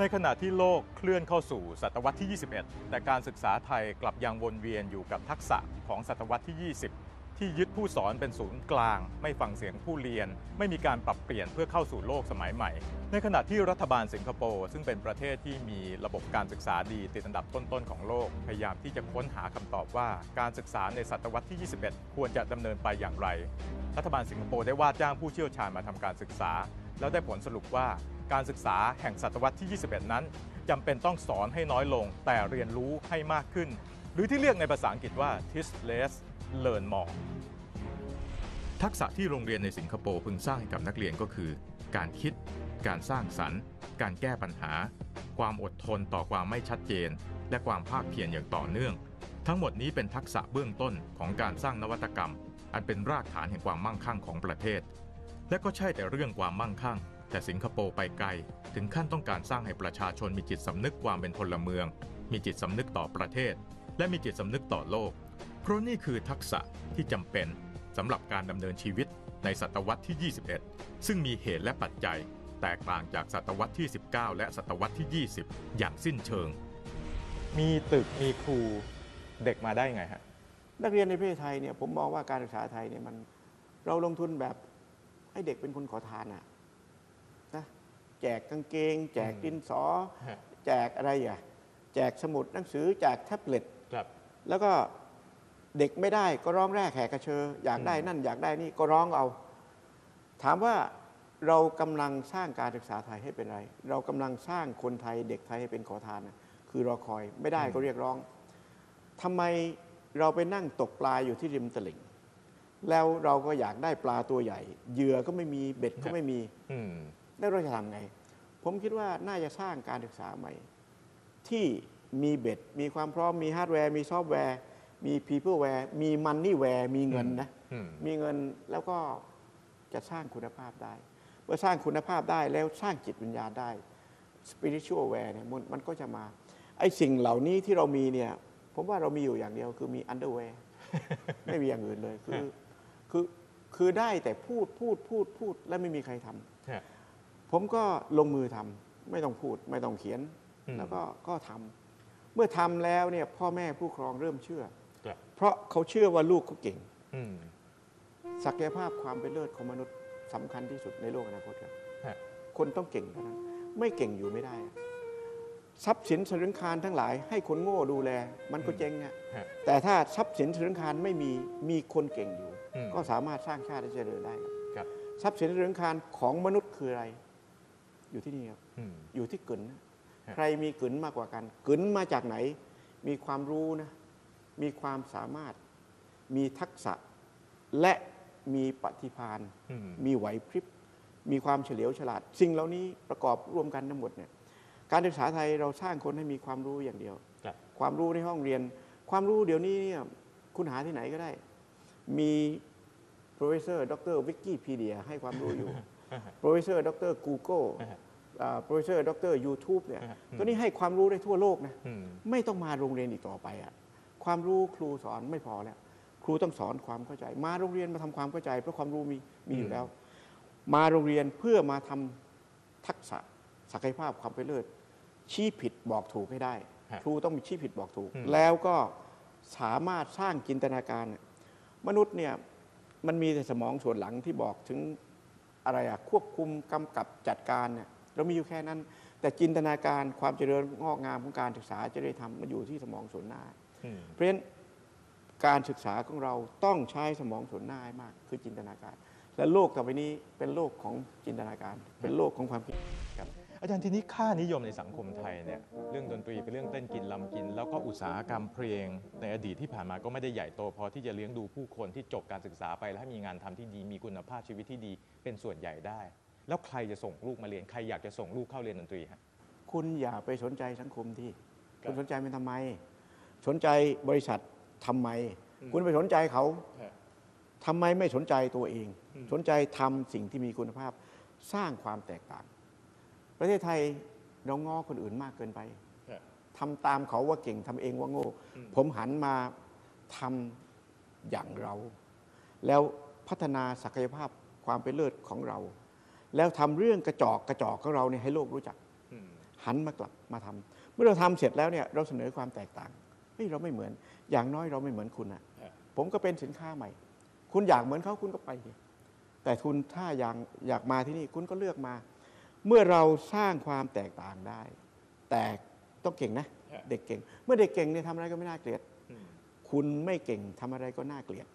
ในขณะที่โลกเคลื่อนเข้าสู่ศตวรรษที่ 21 แต่การศึกษาไทยกลับยังวนเวียนอยู่กับทักษะของศตวรรษที่ 20 ที่ยึดผู้สอนเป็นศูนย์กลาง ไม่ฟังเสียงผู้เรียน ไม่มีการปรับเปลี่ยนเพื่อเข้าสู่โลกสมัยใหม่ ในขณะที่รัฐบาลสิงคโปร์ซึ่งเป็นประเทศที่มีระบบการศึกษาดีติดอันดับต้นๆของโลก พยายามที่จะค้นหาคำตอบว่า การศึกษาในศตวรรษที่ 21 ควรจะดำเนินไปอย่างไร รัฐบาลสิงคโปร์ได้ว่าจ้างผู้เชี่ยวชาญมาทำการศึกษา แล้วได้ผลสรุปว่า การศึกษาแห่งศตวรรษที่ 21 นั้นจำเป็นต้องสอนให้น้อยลง แต่เรียนรู้ให้มากขึ้น หรือที่เรียกในภาษาอังกฤษว่า teach less learn more ทักษะที่โรงเรียนในสิงคโปร์พึงสร้างให้กับนักเรียนก็คือ การคิด การสร้างสรรค์ การแก้ปัญหา ความอดทนต่อความไม่ชัดเจน และความภาคเพียรอย่างต่อเนื่อง ทั้งหมดนี้เป็นทักษะเบื้องต้นของการสร้างนวัตกรรม อันเป็นรากฐานแห่งความมั่งคั่งของประเทศ และก็ใช่แต่เรื่องความมั่งคั่ง แต่สิงคโปร์ไปไกล ถึงขั้นต้องการสร้างให้ประชาชนมีจิตสำนึกความเป็นพลเมือง มีจิตสำนึกต่อประเทศ และมีจิตสำนึกต่อโลก เพราะนี่คือทักษะที่จำเป็นสำหรับการดำเนินชีวิตในศตวรรษที่ 21 ซึ่งมีเหตุและปัจจัย แตกต่างจากศตวรรษที่ 19 และศตวรรษที่ 20 อย่างสิ้นเชิง มีตึกมีครูเด็กมาได้ไงฮะนักเรียนในประเทศไทยเนี่ยผมมองว่าการศึกษาไทยเนี่ยมันเราลงทุนแบบให้เด็กเป็นคนขอทานอะนะ แจกกางเกง แจกดินสอ ฮะ แจกอะไรอะแจกสมุดหนังสือแจกแท็บเล็ต ครับ แล้วก็เด็กไม่ได้ก็ร้องแรกแหกกระเชออยากได้นั่นอยากได้นี่ก็ร้องเอา ถามว่าเรากำลังสร้างการศึกษาไทยให้เป็นไร เรากำลังสร้างคนไทยเด็กไทยให้เป็นขอทานนะคือรอคอยไม่ได้ก็เรียกร้องทำไมเราไปนั่งตกปลาอยู่ที่ริมตลิ่ง แล้วเราก็อยากได้ปลาตัวใหญ่เหยื่อก็ไม่มีเบ็ดก็ไม่มี อืม แล้วเราจะทำไง ผมคิดว่าน่าจะสร้างการศึกษาใหม่ ที่มีเบ็ด มีความพร้อม มีฮาร์ดแวร์ มีซอฟต์แวร์ มี people แวร์ มีมันนี่แวร์ มีเงินนะอืมมีเงินแล้วก็จะสร้างคุณภาพได้ เมื่อสร้างคุณภาพได้แล้วสร้างจิตวิญญาณได้ spiritual aware เนี่ยมันมันก็จะมา ไอ้สิ่งเหล่านี้ที่เรามีเนี่ย ผมว่าเรามีอยู่อย่างเดียวคือมี underwear ไม่มีอย่างอื่นเลย คือ คือ คือได้แต่พูด พูด พูด พูด และไม่มีใครทำฮะ ผมก็ลงมือทำไม่ต้องพูดไม่ต้องเขียนอืมแล้วก็ก็ทำเมื่อทำแล้วเนี่ยพ่อแม่ผู้ปกครองเริ่มเชื่อครับเพราะเขาเชื่อว่าลูกเขาเก่งอืมศักยภาพความเป็นเลิศของมนุษย์สำคัญที่สุดในโลกอนาคตครับฮะคนต้องเก่งเท่านั้นไม่เก่งอยู่ไม่ได้อะทรัพย์สินสรึงคารทั้งหลาย ให้คนโง่ดูแล มันก็เจ๊งอะฮะแต่ถ้าทรัพย์สินสรึงคารไม่มีมีคนเก่งอยู่อืมก็สามารถสร้างชาติให้เจริญได้ครับครับทรัพย์สินสรึงคารของมนุษย์คืออะไร อยู่ที่นี่ครับอืมอยู่ที่กึนนะฮะใครมีกึนมากกว่ากันกึนมาจากไหน มีความรู้นะ มีความสามารถ มีทักษะ และมีปฏิภาณอืมมีไหวพริบ มีความเฉลียวฉลาด สิ่งเหล่านี้ประกอบรวมกันทั้งหมดเนี่ย การศึกษาไทยเราสร้างคนให้มีความรู้อย่างเดียวครับความรู้ในห้องเรียน ความรู้เดี๋ยวนี้เนี่ยคุณหาที่ไหนก็ได้ มี professor ดรวิกกี้พีเดียให้ความรู้อยู่ professor ดร Google อ่า professor ดร YouTube เนี่ยอืมตัวนี้ให้ความรู้ได้ทั่วโลกนะอืมไม่ต้องมาโรงเรียนอีกต่อไปอะความรู้ครูสอนไม่พอแล้ว ครูต้องสอนความเข้าใจ มาโรงเรียนมาทำความเข้าใจ เพราะความรู้มีมีอยู่แล้ว มาโรงเรียนเพื่อมาทำทักษะศักยภาพความเป็นเลิศชี้ผิดบอกถูกให้ได้ฮะครูต้องมีชี้ผิดบอกถูกอืมแล้วก็สามารถสร้างจินตนาการน่ะมนุษย์เนี่ยมันมีแต่สมองส่วนหลังที่บอกถึงอะไรอะควบคุมกำกับจัดการเนี่ย เรามีอยู่แค่นั้น แต่จินตนาการความเจริญงอกงามของการศึกษาจะได้ทำมันอยู่ที่สมองส่วนหน้าอืมเพราะฉะนั้นการศึกษาของเราต้องใช้สมองส่วนหน้าให้มาก คือจินตนาการ และโลกต่อไปนี้เป็นโลกของจินตนาการ เป็นโลกของความคิดครับอาจารย์ทีนี้ค่านิยมในสังคมไทยเนี่ยเรื่องดนตรีเป็นเรื่องเต้นกินลำกิน แล้วก็อุตสาหกรรมเพลง ในอดีตที่ผ่านมาก็ไม่ได้ใหญ่โตพอที่จะเลี้ยงดูผู้คนที่จบการศึกษาไป แล้วให้มีงานทำที่ดีมีคุณภาพชีวิตที่ดีเป็นส่วนใหญ่ได้ แล้วใครจะส่งลูกมาเรียน ใครอยากจะส่งลูกเข้าเรียนดนตรีฮะ คุณอย่าไปสนใจสังคมที่ ครับคุณสนใจมันทำไม สนใจบริษัททำไม อืม คุณไปสนใจเขาทำไมไม่สนใจตัวเองอืมสนใจทำสิ่งที่มีคุณภาพ สร้างความแตกต่าง ประเทศไทยเราง้อคนอื่นมากเกินไปทำตามเขาว่าเก่งทำเองว่าโง่ อืม ผมหันมาทำอย่างเรา แล้วพัฒนาศักยภาพความเป็นเลิศของเรา แล้วทำเรื่องกระจอกกระจอกของเราเนี่ยให้โลกรู้จักอืมหันมากลับมาทำเมื่อเราทำเสร็จแล้วเนี่ยเราเสนอความแตกต่างเฮ้ยเราไม่เหมือน อย่างน้อยเราไม่เหมือนคุณอะฮะผมก็เป็นสินค้าใหม่ คุณอยากเหมือนเขาคุณก็ไปดิแต่คุณถ้าอยากอยากมาที่นี่คุณก็เลือกมา เมื่อเราสร้างความแตกต่างได้ แต่ต้องเก่งนะฮะเด็กเก่ง เมื่อเด็กเก่งเนี่ยทำอะไรก็ไม่น่าเกลียดอืมคุณไม่เก่งทำอะไรก็น่าเกลียด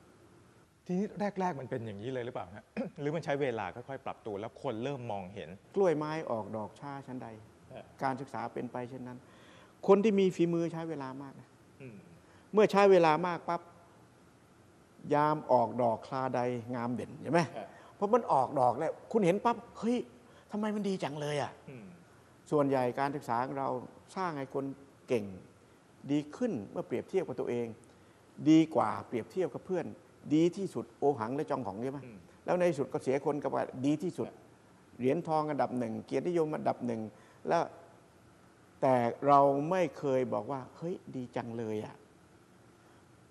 ทีนี้แรก ๆ มันเป็นอย่างนี้เลยหรือเปล่าฮะ หรือมันใช้เวลาค่อยๆปรับตัว แล้วคนเริ่มมองเห็น กล้วยไม้ออกดอกช้าชั้นใดฮะการศึกษาเป็นไปเช่นนั้น คนที่มีฝีมือใช้เวลามากนะอืมเมื่อใช้เวลามากปั๊บยามออกดอกคลาใดงามเด่นใช่ไหมฮะเพราะมันออกดอกแล้วคุณเห็นปั๊บเฮ้ยทำไมมันดีจังเลยอะอืมส่วนใหญ่การศึกษาของเราสร้างให้คนเก่ง ดีขึ้นเมื่อเปรียบเทียบกับตัวเอง ดีกว่าเปรียบเทียบกับเพื่อน ดีที่สุดโอหังและจองของใช่ไหมอืมแล้วในที่สุดก็เสียคนกับว่าดีที่สุด เหรียญทองอันดับหนึ่งเกียรตินิยมอันดับหนึ่งแล้วแต่เราไม่เคยบอกว่า เฮ้ยดีจังเลยอะ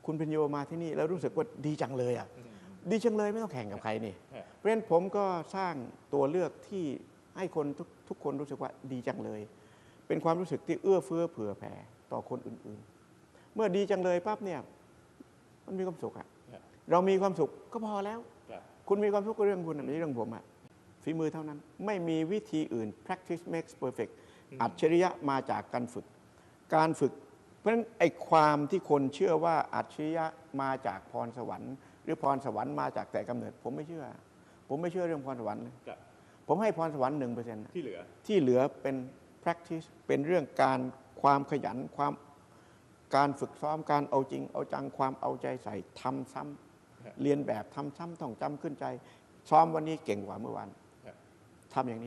คุณเป็นโยมาที่นี่แล้วรู้สึกว่าดีจังเลยอะอืมดีจังเลยไม่ต้องแข่งกับใครนี่ฮะเพราะฉะนั้นผมก็สร้างตัวเลือกที่ให้คนทุกทุกคนรู้สึกว่าดีจังเลย เป็นความรู้สึกที่เอื้อเฟื้อเผื่อแผ่ต่อคนอื่น ๆ เมื่อดีจังเลยปั๊บเนี่ย มันมีความสุขอะฮะ เรามีความสุขก็พอแล้วครับคุณมีความสุขก็เรื่องคุณอะไม่ใช่เรื่องผมอะฝีมือเท่านั้น ไม่มีวิธีอื่น practice makes perfect อัจฉริยะมาจากการฝึก การฝึก เพราะฉะนั้นไอ้ความที่คนเชื่อว่าอัจฉริยะมาจากพรสวรรค์ หรือพรสวรรค์มาจากแต่กำเนิด ผมไม่เชื่อ ผมไม่เชื่อเรื่องพรสวรรค์เลยครับผมให้พรสวรรค์หนึ่งเปอร์เซ็นต์ที่เหลือที่เหลือเป็น practice เป็นเรื่องการความขยันความการฝึกซ้อมการเอาจริง เอาจังความเอาใจใส่ทำซ้ำครับ เรียนแบบทำซ้ำต้องจำขึ้นใจ ซ้อมวันนี้เก่งกว่าเมื่อวานครับทำอย่างนี้